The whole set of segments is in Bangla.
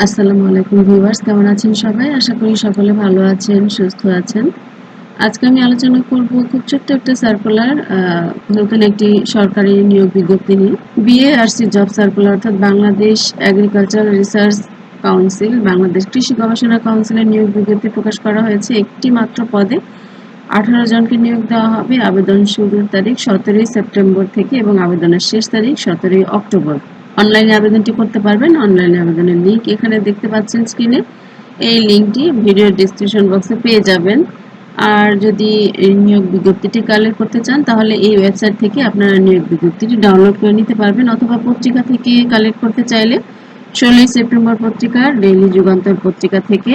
আসসালামু আলাইকুম ভিউয়ার্স, কেমন আছেন সবাই? আশা করি সকলে ভালো আছেন, সুস্থ আছেন। আজকে আমি আলোচনা করব খুব ছোট্ট একটা সার্কুলার নতুন একটি সরকারি নিয়োগ বিজ্ঞপ্তি নিয়ে। বিএআরসি জব সার্কুলার অর্থাৎ Bangladesh agriculture research council Bangladesh কৃষি গবেষণা কাউন্সিলের নিয়োগ বিজ্ঞপ্তি প্রকাশ করা হয়েছে। একটি মাত্র পদে আঠারো জনকে নিয়োগ দেওয়া হবে। আবেদন শুরুর তারিখ সতেরোই সেপ্টেম্বর থেকে এবং আবেদনের শেষ তারিখ সতেরোই অক্টোবর। অনলাইনে আবেদনটি করতে পারবেন। অনলাইনে আবেদনের লিঙ্ক এখানে দেখতে পাচ্ছেন স্ক্রিনে এই লিঙ্কটি ভিডিও ডিসক্রিপশন বক্সে পেয়ে যাবেন। আর যদি নিয়োগ বিজ্ঞপ্তিটি কালেক্ট করতে চান, তাহলে এই ওয়েবসাইট থেকে আপনারা নিয়োগ বিজ্ঞপ্তিটি ডাউনলোড করে নিতে পারবেন অথবা পত্রিকা থেকে কালেক্ট করতে চাইলে ষোলোই সেপ্টেম্বর পত্রিকা ডেইলি যুগান্তর পত্রিকা থেকে।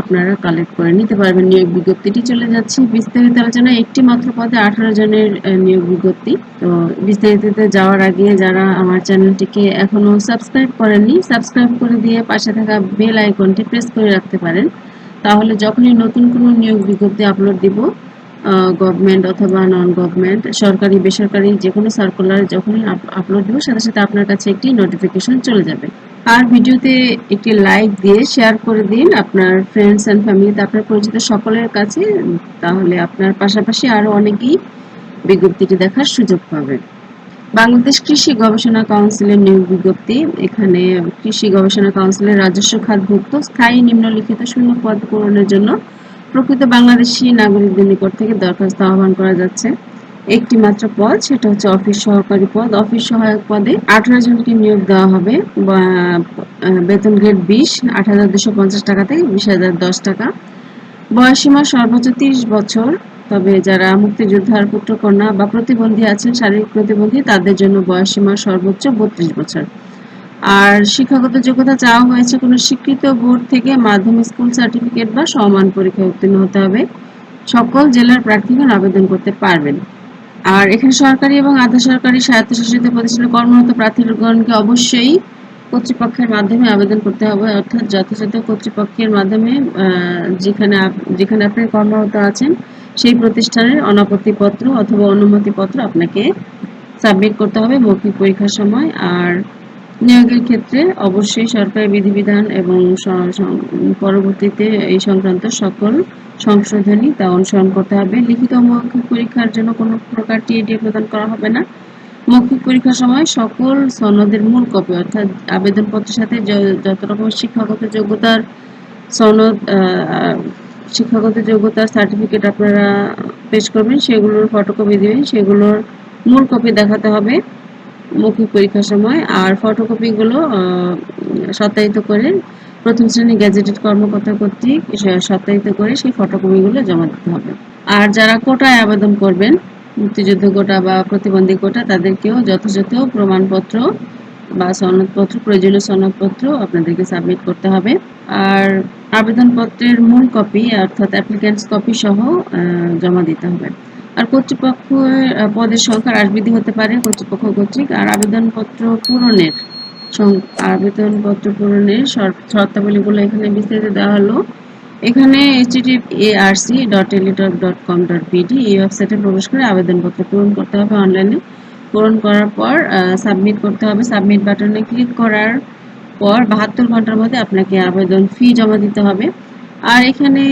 আপনারা কালেক্ট করে নিতে পারবেন। নিয়োগ বিজ্ঞপ্তিটি চলে যাচ্ছে। বিস্তারিত আলোচনা একটি মাত্র পদে আঠারো জনের নিয়োগ বিজ্ঞপ্তি। তো বিস্তারিততে যাওয়ার আগে যারা আমার চ্যানেলটিকে এখনও সাবস্ক্রাইব করেননি সাবস্ক্রাইব করে দিয়ে পাশে থাকা বেল আইকনটি প্রেস করে রাখতে পারেন। তাহলে যখনই নতুন কোনো নিয়োগ বিজ্ঞপ্তি আপলোড দিব গভর্নমেন্ট অথবা নন গভর্নমেন্ট সরকারি, বেসরকারি যে কোনো সার্কুলার যখনই আপলোড দিব, সাথে সাথে আপনার কাছে একটি নোটিফিকেশন চলে যাবে। আর ভিডিওতে একটি লাইক দিয়ে শেয়ার করে দিন আপনার ফ্রেন্ডস অ্যান্ড ফ্যামিলিতে আপনার পরিচিত সকলের কাছে, তাহলে আপনার পাশাপাশি আরও অনেকেই বিজ্ঞপ্তিটি দেখার সুযোগ পাবে। বাংলাদেশ কৃষি গবেষণা কাউন্সিলের নিয়োগ বিজ্ঞপ্তি। এখানে কৃষি গবেষণা কাউন্সিলের রাজস্ব খাতভুক্ত স্থায়ী নিম্নলিখিত শূন্য পদ পূরণের জন্য প্রকৃত বাংলাদেশি নাগরিকদের নিকট থেকে দরখাস্ত আহ্বান করা যাচ্ছে। একটি মাত্র পদ, সেটা হচ্ছে অফিস সহকারী পদ। অফিস সহায়ক পদে আঠারো জনকে নিয়োগ দেওয়া হবে বেতন গ্রেড বিশ আট হাজার দুশো পঞ্চাশ টাকা থেকে বিশ হাজার দশ টাকা। বয়সীমা সর্বোচ্চ তিরিশ বছর, তবে যারা মুক্তিযোদ্ধার পুত্রকন্যা বা প্রতিবন্ধী আছেন, শারীরিক প্রতিবন্ধী, তাদের জন্য বয়সীমা সর্বোচ্চ বত্রিশ বছর। আর শিক্ষাগত যোগ্যতা চাওয়া হয়েছে কোনো স্বীকৃত বোর্ড থেকে মাধ্যমিক স্কুল সার্টিফিকেট বা সমান পরীক্ষায় উত্তীর্ণ হতে হবে। সকল জেলার প্রার্থীগণ আবেদন করতে পারবেন। আর এখানে সরকারি এবং আধা সরকারি স্বায়ত্তশাসিত প্রতিষ্ঠানে কর্মরত প্রার্থীগণকে অবশ্যই কর্তৃপক্ষের মাধ্যমে আবেদন করতে হবে। অর্থাৎ যথাযথ কর্তৃপক্ষের মাধ্যমে যেখানে যেখানে আপনি কর্মরত আছেন, সেই প্রতিষ্ঠানের অনাপত্তিপত্র অথবা অনুমতিপত্র আপনাকে সাবমিট করতে হবে মৌখিক পরীক্ষার সময়। আর নিয়োগের ক্ষেত্রে অবশ্যই সরকারি বিধিবিধান এবং পরবর্তীতে এই সংক্রান্ত সকল সংশোধনী তা অনুসরণ করতে হবে। লিখিত মৌখিক পরীক্ষার জন্য কোনো প্রকার টিএডি প্রদান করা হবে না। মৌখিক পরীক্ষার সময় সকল সনদের মূল কপি, অর্থাৎ আবেদনপত্রের সাথে যত রকম শিক্ষাগত যোগ্যতার সনদ শিক্ষাগত যোগ্যতার সার্টিফিকেট আপনারা পেশ করবেন, সেগুলোর ফটোকপি দেবেন, সেগুলোর মূল কপি দেখাতে হবে। মৌখিক পরীক্ষার সময় আর ফটোকপিগুলো সত্যায়িত করে প্রথম শ্রেণি গ্যাজেটেড কর্মকর্তা কর্তৃক সত্যায়িত করে সেই ফটোকপিগুলো জমা দিতে হবে। আর যারা কোটায় আবেদন করবেন, মুক্তিযুদ্ধ কোটা বা প্রতিবন্ধী কোটা, তাদেরকেও যথাযথ প্রমাণপত্র বা সনদপত্র, প্রয়োজনীয় সনদপত্র আপনাদেরকে সাবমিট করতে হবে। আর আবেদনপত্রের মূল কপি অর্থাৎ অ্যাপ্লিক্যান্টস কপি সহ জমা দিতে হবে। আর কর্তৃপক্ষ পদের সংখ্যা হ্রাস বৃদ্ধি হতে পারে, কর্তৃপক্ষ কর্তৃক। আর আবেদনপত্র পূরণের আবেদনপত্র পূরণের শর্তাবলীগুলো এখানে বিস্তারিত দেওয়া হলো। এখানে HTTP ARC dot Teletalk dot com dot BD এই ওয়েবসাইটে প্রবেশ করে আবেদনপত্র পূরণ করতে হবে অনলাইনে পূরণ করার পর সাবমিট করতে হবে। সাবমিট বাটনে ক্লিক করার পর বাহাত্তর ঘণ্টার মধ্যে আপনাকে আবেদন ফি জমা দিতে হবে। আর এখানে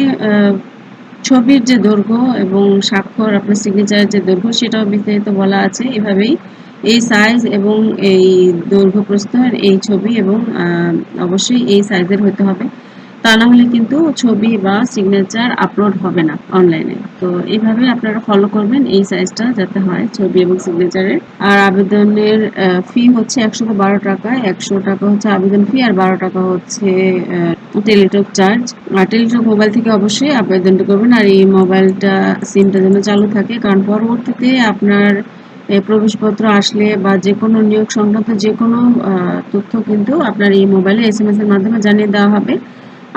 ছবির যে দৈর্ঘ্য এবং স্বাক্ষর, আপনার সিগনেচারের যে দৈর্ঘ্য, সেটাও বিস্তারিত বলা আছে এভাবেই। এই সাইজ এবং এই দৈর্ঘ্য প্রস্তুত এই ছবি এবং অবশ্যই এই সাইজের হতে হবে। তা না হলে কিন্তু ছবি বা সিগনেচার আপলোড হবে না অনলাইনে তো এইভাবে আপনারা ফলো করবেন এই সাইজটা যাতে হয় ছবি এবং সিগনেচারের আর আবেদনের ফি হচ্ছে একশো বারো টাকা। একশো টাকা হচ্ছে আবেদন ফি আর বারো টাকা হচ্ছে টেলিটক চার্জ আর টেলিটক মোবাইল থেকে অবশ্যই আবেদনটা করবেন। আর এই মোবাইলটা সিমটা যেন চালু থাকে। কারণ পরবর্তীতে আপনার প্রবেশপত্র আসলে বা যে কোনো নিয়োগ সংক্রান্ত যে কোনো তথ্য কিন্তু আপনার এই মোবাইলে এস এম এস এর মাধ্যমে জানিয়ে দেওয়া হবে।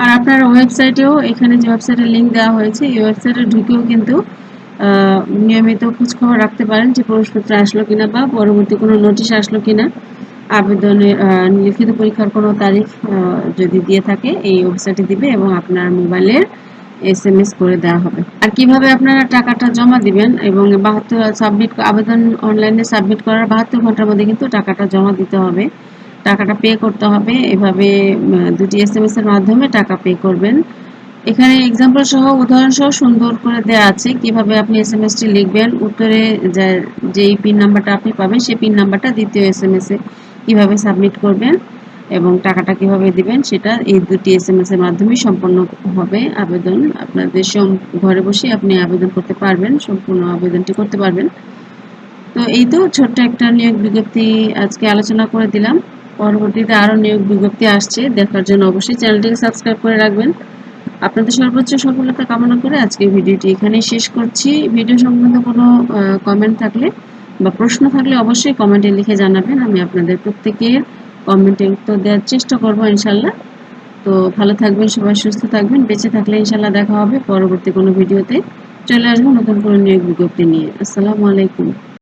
আর আপনার ওয়েবসাইটেও এখানে যে ওয়েবসাইটের লিঙ্ক দেওয়া হয়েছে, এই ওয়েবসাইটে ঢুকেও কিন্তু নিয়মিত খোঁজখবর রাখতে পারেন যে প্রবেশপত্র আসলো কিনা বা পরবর্তী কোনো নোটিশ আসলো কিনা। আবেদনে লিখিত পরীক্ষার কোনো তারিখ যদি দিয়ে থাকে, এই ওয়েবসাইটে দিবে এবং আপনার মোবাইলের এস এম এস করে দেওয়া হবে। আর কীভাবে আপনারা টাকাটা জমা দিবেন এবং বাহাত্তর সাবমিট আবেদন অনলাইনে সাবমিট করার বাহাত্তর ঘণ্টার মধ্যে কিন্তু টাকাটা জমা দিতে হবে। টাকাটা পে করতে হবে। এভাবে দুটি এস এম এর মাধ্যমে টাকা পে করবেন। এখানে এক্সাম্পল সহ, উদাহরণ সহ সুন্দর করে দেওয়া আছে। কীভাবে আপনি এস এম এস টি লিখবেন, উত্তরে যেই পিন নাম্বারটা আপনি পাবেন, সেই পিন নাম্বারটা দ্বিতীয় এস এম এস কীভাবে সাবমিট করবেন এবং টাকাটা কীভাবে দিবেন, সেটা এই দুটি এস এম এর মাধ্যমে সম্পন্ন হবে আবেদন। আপনাদের ঘরে বসে আপনি আবেদন করতে পারবেন, সম্পূর্ণ আবেদনটি করতে পারবেন। তো এই তো ছোট্ট একটা নিয়োগ বিজ্ঞপ্তি আজকে আলোচনা করে দিলাম। পরবর্তীতে আরও নিয়োগ বিজ্ঞপ্তি আসছে, দেখার জন্য অবশ্যই চ্যানেলটিকে সাবস্ক্রাইব করে রাখবেন। আপনাদের সর্বোচ্চ সফলতা কামনা করে আজকের ভিডিওটি এখানেই শেষ করছি। ভিডিও সম্বন্ধে কোনো কমেন্ট থাকলে বা প্রশ্ন থাকলে অবশ্যই কমেন্টে লিখে জানাবেন। আমি আপনাদের প্রত্যেকের কমেন্টের উত্তর দেওয়ার চেষ্টা করব ইনশাল্লাহ। তো ভালো থাকবেন, সবাই সুস্থ থাকবেন, বেঁচে থাকলে ইনশাল্লাহ দেখা হবে পরবর্তী কোনো ভিডিওতে। চলে আসব নতুন কোনো নিয়োগ বিজ্ঞপ্তি নিয়ে। আসসালামু আলাইকুম।